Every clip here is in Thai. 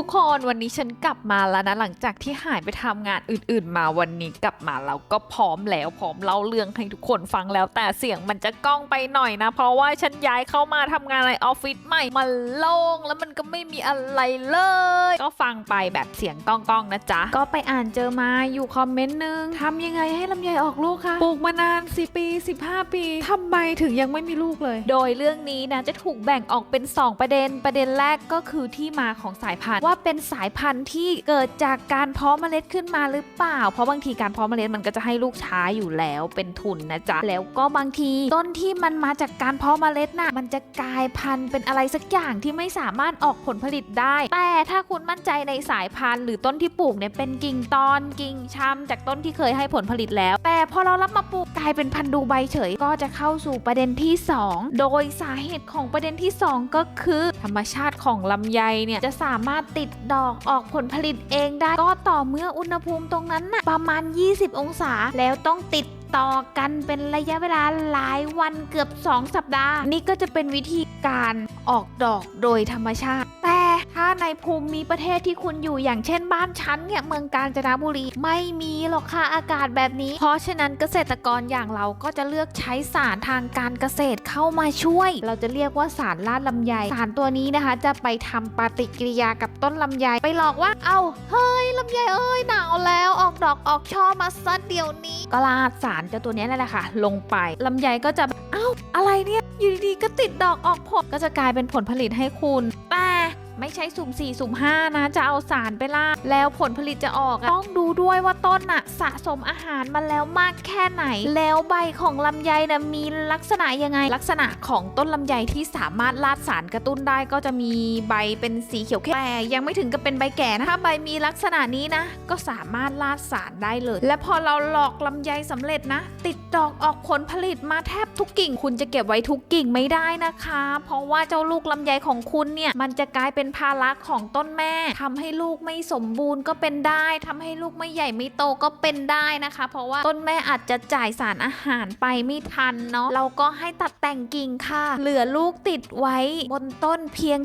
ทุกคนวันนี้ฉันกลับมาแล้วนะหลังจากที่หายไปทำงานอื่นๆ มาวันนี้กลับมาแล้วก็พร้อมแล้วพร้อมเล่าเรื่องให้ทุกคนฟังแล้ว แต่เสียงมันจะก้องไปหน่อยนะ เพราะว่าฉันย้ายเข้ามาทำงานในออฟฟิศใหม่มันโล่งแล้วมันก็ไม่มีอะไรเลย ก็ฟังไปแบบเสียงก้องๆนะจ๊ะก็ไปอ่านเจอมาอยู่คอมเมนต์นึงทำยังไงให้ลำไยออกลูกคะปลูกมานาน4ปี 15 ปีทำไมถึงยังไม่มีลูกเลย โดยเรื่องนี้นะจะถูกแบ่งออกเป็น 2 ประเด็น ประเด็นแรกก็คือที่มาของสายพันธุ์ว่าเป็นสายพันธุ์ที่เกิดจากการเพาะเมล็ดขึ้นมาหรือเปล่า เพราะบางทีการเพาะเมล็ดมันก็จะให้ลูกช้าอยู่แล้วเป็นทุนนะจ๊ะ แล้วก็บางทีต้นที่มันมาจากการเพาะเมล็ดน่ะมันจะกลายพันธุ์เป็นอะไรสักอย่างที่ไม่สามารถออกผลผลิตได้ แต่ถ้าคุณมั่นใจในสายพันธุ์ หรือต้นที่ปลูกเนี่ยเป็นกิ่งตอนกิ่งชำจากต้นที่เคยให้ผลผลิตแล้ว แต่พอเรารับมาปลูกกลายเป็นพันธุ์ดูใบเฉย ก็จะเข้าสู่ประเด็นที่ 2 โดยสาเหตุของประเด็นที่ 2 ก็คือ ธรรมชาติของลำไยเนี่ยจะสามารถติดดอกออกผลผลิตเองได้ก็ต่อเมื่ออุณหภูมิตรงนั้นน่ะประมาณ 20 องศาแล้วต้องติดต่อกันเป็นระยะเวลาหลายวันเกือบ 2 สัปดาห์ นี่ก็จะเป็นวิธีการออกดอกโดยธรรมชาติ ถ้าในภูมิประเทศที่คุณอยู่อย่างเช่นบ้านฉันเนี่ยเมืองกาญจนบุรีไม่มีหรอกค่ะอากาศแบบนี้ เพราะฉะนั้นเกษตรกรอย่างเราก็จะเลือกใช้สารทางการเกษตรเข้ามาช่วย เราจะเรียกว่าสารลาดลำไยสารตัวนี้นะคะ จะไปทำปฏิกิริยากับต้นลำไยไปหลอกว่า เอาเฮ้ยลำไยเอ้ยหนาวแล้วออกดอกออกช่อมาซะเดี๋ยวนี้ ก็ลาดสารเจ้าตัวนี้นั่นแหละค่ะ ลงไปลำไยก็จะเอ้าอะไรเนี่ยอยู่ดีๆก็ติดดอกออกผลก็จะกลายเป็นผลผลิตให้คุณแต่ ไม่ใช่สุ่ม4สุ่ม5นะจะเอาสารไปล่าแล้วผลผลิตจะออกต้องดูด้วยว่าต้นน่ะสะสมอาหารมาแล้วมากแค่ไหน แล้วใบของลำไยนะมีลักษณะยังไง ลักษณะของต้นลำไยที่สามารถลาดสารกระตุ้นได้ก็จะมีใบเป็นสีเขียวเข้มแต่ยังไม่ถึงกับเป็นใบแก่นะถ้าใบมีลักษณะนี้นะ ก็สามารถลาดสารได้เลย และพอเราหลอกลำไยสำเร็จนะ ติดดอกออกผลผลิตมาแทบทุกกิ่ง คุณจะเก็บไว้ทุกกิ่งไม่ได้นะคะ เพราะว่าเจ้าลูกลำไยของคุณเนี่ยมันจะกลายเป็นภาระของต้นแม่ทำให้ลูกไม่สมบูรณ์ก็เป็นได้ทำให้ลูกไม่ใหญ่ไม่โตก็เป็นได้นะคะ เพราะว่าต้นแม่อาจจะจ่ายสารอาหารไปไม่ทันเนาะเราก็ให้ตัดแต่งกิ่งค่ะ เหลือลูกติดไว้บนต้นเพียง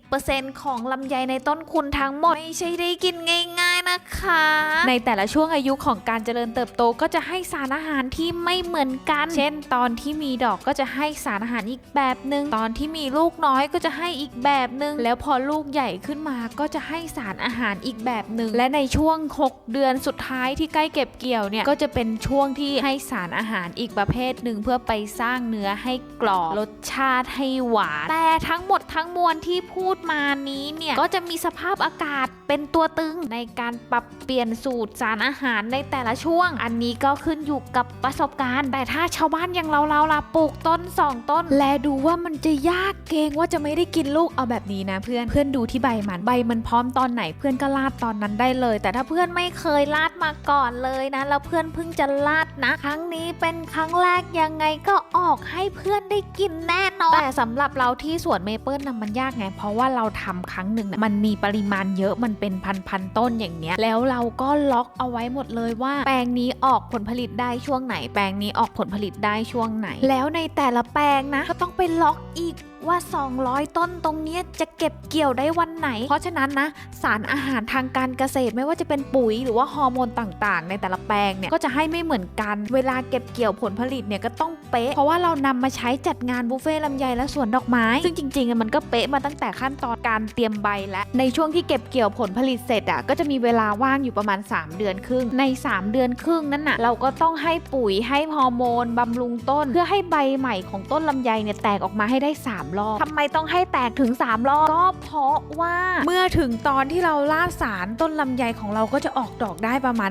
40%ของลำไยในต้นคุณทั้งหมด ไม่ใช่ได้กินง่าย นะคะ ในแต่ละช่วงอายุของการเจริญเติบโตก็จะให้สารอาหารที่ไม่เหมือนกัน เช่น ตอนที่มีดอกก็จะให้สารอาหารอีกแบบหนึ่งตอนที่มีลูกน้อยก็จะให้อีกแบบหนึ่งแล้วพอลูกใหญ่ขึ้นมาก็จะให้สารอาหารอีกแบบหนึ่งและในช่วง 6 เดือนสุดท้ายที่ใกล้เก็บเกี่ยวเนี่ยก็จะเป็นช่วงที่ให้สารอาหารอีกประเภทหนึ่งเพื่อไปสร้างเนื้อให้กรอบรสชาติให้หวานแต่ทั้งหมดทั้งมวลที่พูดมานี้เนี่ยก็จะมีสภาพอากาศเป็นตัวตึงในการปรับเปลี่ยนสูตรสารอาหารในแต่ละช่วง อันนี้ก็ขึ้นอยู่กับประสบการณ์ แต่ถ้าชาวบ้านอย่างเราเราล่ะปลูกต้น 2 ต้น และดูว่ามันจะยากเกรงว่าจะไม่ได้กินลูกเอาแบบนี้นะ เพื่อนเพื่อนดูที่ใบมันใบมันพร้อมตอนไหนเพื่อนก็ลาดตอนนั้นได้เลย แต่ถ้าเพื่อนไม่เคยลาดมาก่อนเลยนะแล้วเพื่อนเพิ่งจะลาดนะ ครั้งนี้เป็นครั้งแรกยังไงก็ออกให้เพื่อนได้กินแน่ นอน แต่สำหรับเราที่สวนเมเปิลนะมันยากไง เพราะว่าเราทำครั้งหนึ่งนะมันมีปริมาณเยอะมันเป็นพันๆต้นอย่างเนี้ย แล้วเราก็ล็อกเอาไว้หมดเลยว่า แปลงนี้ออกผลผลิตได้ช่วงไหน แปลงนี้ออกผลผลิตได้ช่วงไหน แล้วในแต่ละแปลงนะ ก็ต้องไปล็อกอีกว่า 200 ต้นตรงเนี้ยจะเก็บเกี่ยวได้วันไหน เพราะฉะนั้นนะสารอาหารทางการเกษตรไม่ว่าจะเป็นปุ๋ยหรือว่าฮอร์โมนต่างๆ ในแต่ละแปลงเนี่ยก็จะให้ไม่เหมือนกัน เวลาเก็บเกี่ยวผลผลิตเนี่ยก็ต้องเป๊ะ เพราะว่าเรานำมาใช้จัดงานบุฟเฟ่ลำไยและสวนดอกไม้ ซึ่งจริงๆมันก็เป๊ะมาตั้งแต่ขั้นตอนการเตรียมใบและ ในช่วงที่เก็บเกี่ยวผลผลิตเสร็จอะก็จะมีเวลาว่างอยู่ประมาณ 3 เดือนครึ่ง ใน 3 เดือนครึ่งนั้นน่ะเราก็ต้องให้ปุ๋ยให้ฮอร์โมนบำรุงต้น เพื่อให้ใบใหม่ของต้นลำไยเนี่ยแตกออกมาให้ได้ 3 รอบทำไมต้องให้แตกถึง 3 รอบ ก็เพราะว่าว่า เมื่อถึงตอนที่เราล่าสารต้นลำไยของเราก็จะออกดอกได้ประมาณ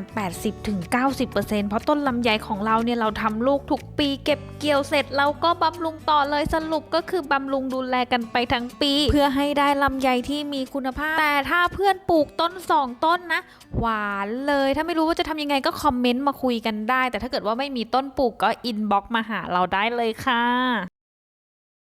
80-90%เพราะต้นลำไยของเราเนี่ยเราทำลูกทุกปีเก็บเกี่ยวเสร็จเราก็บำรุงต่อเลยสรุปก็คือบำรุงดูแลกันไปทั้งปี เพื่อให้ได้ลำไยที่มีคุณภาพ แต่ถ้าเพื่อนปลูกต้น 2 ต้นนะ หวานเลยถ้าไม่รู้ว่าจะทำยังไงก็คอมเมนต์มาคุยกันได้ แต่ถ้าเกิดว่าไม่มีต้นปลูกก็อินบ็อกมาหาเราได้เลยค่ะ